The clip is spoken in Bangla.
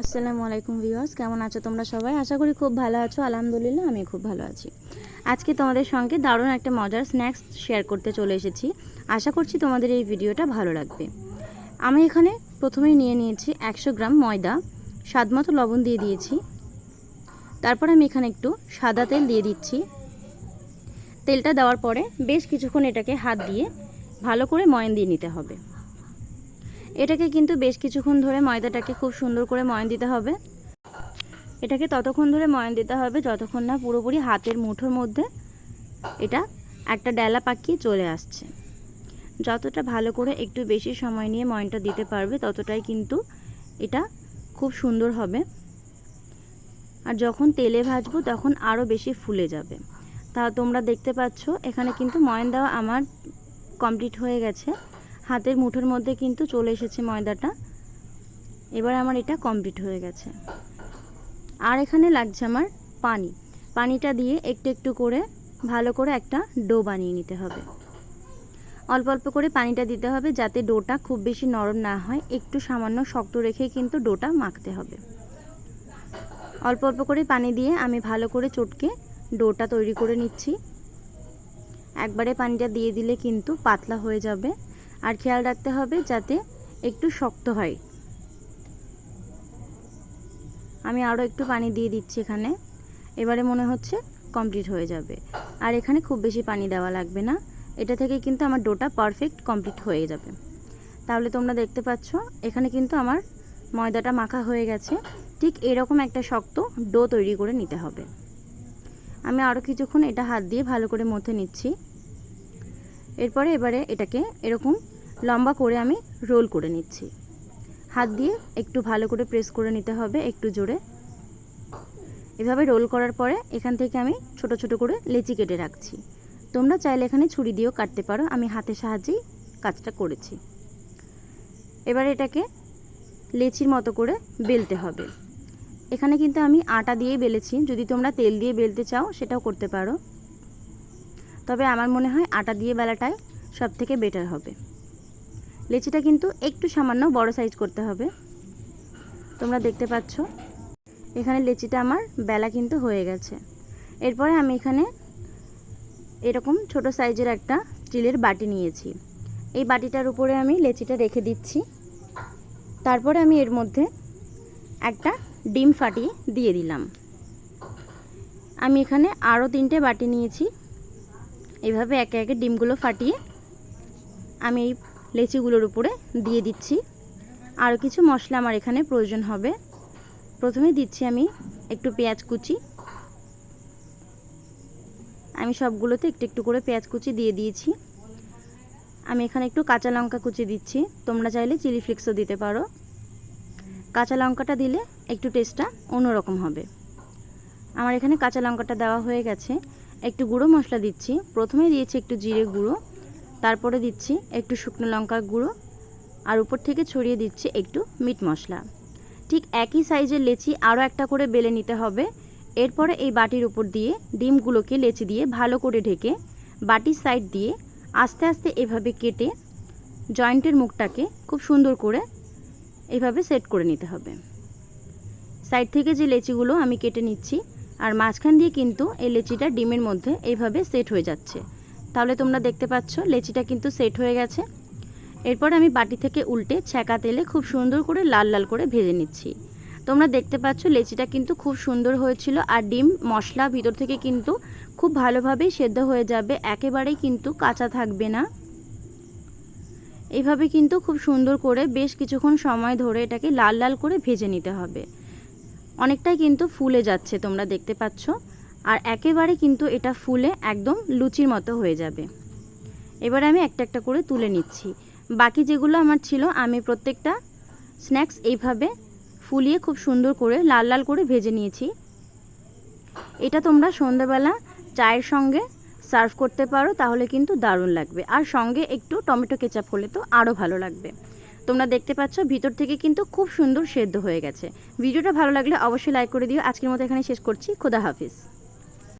আসসালামু আলাইকুম ভিউয়ার্স, কেমন আছো তোমরা সবাই? আশা করি খুব ভালো আছো, আলহামদুলিল্লাহ আমি খুব ভালো আছি। আজকে তোমাদের সঙ্গে দারুণ একটা মজার স্ন্যাক্স শেয়ার করতে চলে এসেছি। আশা করছি তোমাদের এই ভিডিওটা ভালো লাগবে। আমি এখানে প্রথমেই নিয়ে নিয়েছি একশো গ্রাম ময়দা স্বাদ মতো লবণ দিয়ে দিয়েছি। তারপর আমি এখানে একটু সাদা তেল দিয়ে দিচ্ছি। তেলটা দেওয়ার পরে বেশ কিছুক্ষণ এটাকে হাত দিয়ে ভালো করে ময়ন দিয়ে নিতে হবে। এটাকে কিন্তু বেশ কিছুক্ষণ ধরে ময়দাটাকে খুব সুন্দর করে ময়ন দিতে হবে। এটাকে ততক্ষণ ধরে ময়ন দিতে হবে যতক্ষণ না পুরোপুরি হাতের মুঠোর মধ্যে এটা একটা ডেলা পাকিয়ে চলে আসছে। যতটা ভালো করে একটু বেশি সময় নিয়ে ময়নটা দিতে পারবে ততটাই কিন্তু এটা খুব সুন্দর হবে। আর যখন তেলে ভাজবো তখন আরও বেশি ফুলে যাবে। তা তোমরা দেখতে পাচ্ছ, এখানে কিন্তু ময়ন দেওয়া আমার কমপ্লিট হয়ে গেছে। হাতের মুঠোর মধ্যে কিন্তু চলে এসেছে ময়দাটা। এবার আমার এটা কমপ্লিট হয়ে গেছে। আর এখানে লাগছে আমার পানি। পানিটা দিয়ে একটু একটু করে ভালো করে একটা ডো বানিয়ে নিতে হবে। অল্প অল্প করে পানিটা দিতে হবে যাতে ডোটা খুব বেশি নরম না হয়। একটু সামান্য শক্ত রেখেই কিন্তু ডোটা মাখতে হবে। অল্প অল্প করে পানি দিয়ে আমি ভালো করে চটকে ডোটা তৈরি করে নিচ্ছি। একবারে পানিটা দিয়ে দিলে কিন্তু পাতলা হয়ে যাবে। আর খেয়াল রাখতে হবে যাতে একটু শক্ত হয়। আমি আরও একটু পানি দিয়ে দিচ্ছি এখানে। এবারে মনে হচ্ছে কমপ্লিট হয়ে যাবে। আর এখানে খুব বেশি পানি দেওয়া লাগবে না। এটা থেকে কিন্তু আমার ডোটা পারফেক্ট কমপ্লিট হয়ে যাবে। তাহলে তোমরা দেখতে পাচ্ছ, এখানে কিন্তু আমার ময়দাটা মাখা হয়ে গেছে। ঠিক এরকম একটা শক্ত ডো তৈরি করে নিতে হবে। আমি আরও কিছুক্ষণ এটা হাত দিয়ে ভালো করে মথে নিচ্ছি। এরপরে এবারে এটাকে এরকম লম্বা করে আমি রোল করে নিচ্ছি। হাত দিয়ে একটু ভালো করে প্রেস করে নিতে হবে একটু জোরে। এভাবে রোল করার পরে এখান থেকে আমি ছোট ছোট করে লেচি কেটে রাখছি। তোমরা চাইলে এখানে ছুরি দিয়েও কাটতে পারো, আমি হাতের সাহায্যেই কাজটা করেছি। এবার এটাকে লেচির মতো করে বেলতে হবে। এখানে কিন্তু আমি আটা দিয়ে বেলেছি, যদি তোমরা তেল দিয়ে বেলতে চাও সেটাও করতে পারো। তবে আমার মনে হয় আটা দিয়ে বেলাটাই সব থেকে বেটার হবে। লেচিটা কিন্তু একটু সামান্য বড় সাইজ করতে হবে। তোমরা দেখতে পাচ্ছ, এখানে লেচিটা আমার বেলা কিন্তু হয়ে গেছে। এরপরে আমি এখানে এরকম ছোট সাইজের একটা স্টিলের বাটি নিয়েছি। এই বাটিটার উপরে আমি লেচিটা রেখে দিচ্ছি। তারপরে আমি এর মধ্যে একটা ডিম ফাটিয়ে দিয়ে দিলাম। আমি এখানে আরও তিনটে বাটি নিয়েছি। এইভাবে একে একে ডিমগুলো ফাটিয়ে আমি এই লেচিগুলোর উপরে দিয়ে দিচ্ছি। আরও কিছু মশলা আমার এখানে প্রয়োজন হবে। প্রথমে দিচ্ছি আমি একটু পেঁয়াজ কুচি। আমি সবগুলোতে একটু একটু করে পেঁয়াজ কুচি দিয়ে দিয়েছি। আমি এখানে একটু কাঁচা লঙ্কা কুচি দিচ্ছি। তোমরা চাইলে চিলি ফ্লেক্সও দিতে পারো। কাঁচা লঙ্কাটা দিলে একটু টেস্টটা অন্যরকম হবে। আমার এখানে কাঁচা লঙ্কাটা দেওয়া হয়ে গেছে। একটু গুঁড়ো মশলা দিচ্ছি। প্রথমে দিয়েছি একটু জিরে গুঁড়ো, তারপরে দিচ্ছি একটু শুকনো লঙ্কার গুঁড়ো, আর উপর থেকে ছড়িয়ে দিচ্ছি একটু মিট মশলা। ঠিক একই সাইজের লেচি আরও একটা করে বেলে নিতে হবে। এরপরে এই বাটির উপর দিয়ে ডিমগুলোকে লেচি দিয়ে ভালো করে ঢেকে বাটির সাইড দিয়ে আস্তে আস্তে এভাবে কেটে জয়েন্টের মুখটাকে খুব সুন্দর করে এভাবে সেট করে নিতে হবে। সাইড থেকে যে লেচিগুলো আমি কেটে নিচ্ছি আর মাঝখান দিয়ে কিন্তু এই লেচিটা ডিমের মধ্যে এইভাবে সেট হয়ে যাচ্ছে। তাহলে তোমরা দেখতে পাচ্ছ, লেচিটা কিন্তু সেট হয়ে গেছে। এরপর আমি বাটি থেকে উল্টে ছ্যাঁকা তেলে খুব সুন্দর করে লাল লাল করে ভেজে নিচ্ছি। তোমরা দেখতে পাচ্ছ, লেচিটা কিন্তু খুব সুন্দর হয়েছিল আর ডিম মশলা ভিতর থেকে কিন্তু খুব ভালোভাবেই সেদ্ধ হয়ে যাবে, একেবারেই কিন্তু কাঁচা থাকবে না। এইভাবে কিন্তু খুব সুন্দর করে বেশ কিছুক্ষণ সময় ধরে এটাকে লাল লাল করে ভেজে নিতে হবে। অনেকটাই কিন্তু ফুলে যাচ্ছে, তোমরা দেখতে পাচ্ছ। আর একেবারে কিন্তু এটা ফুলে একদম লুচির মতো হয়ে যাবে। এবার আমি একটা একটা করে তুলে নিচ্ছি। বাকি যেগুলো আমার ছিল, আমি প্রত্যেকটা স্ন্যাক্স এইভাবে ফুলিয়ে খুব সুন্দর করে লাল লাল করে ভেজে নিয়েছি। এটা তোমরা সন্ধ্যাবেলা চায়ের সঙ্গে সার্ভ করতে পারো, তাহলে কিন্তু দারুণ লাগবে। আর সঙ্গে একটু টমেটো কেচাপ হলে তো আরও ভালো লাগবে। তোমরা দেখতে পাচ্ছ ভিতর থেকে কিন্তু খুব সুন্দর সেদ্ধ হয়ে গেছে। ভিডিওটা ভালো লাগলে অবশ্যই লাইক করে দিও। আজকের মতো এখানে শেষ করছি। খোদা হাফিজ।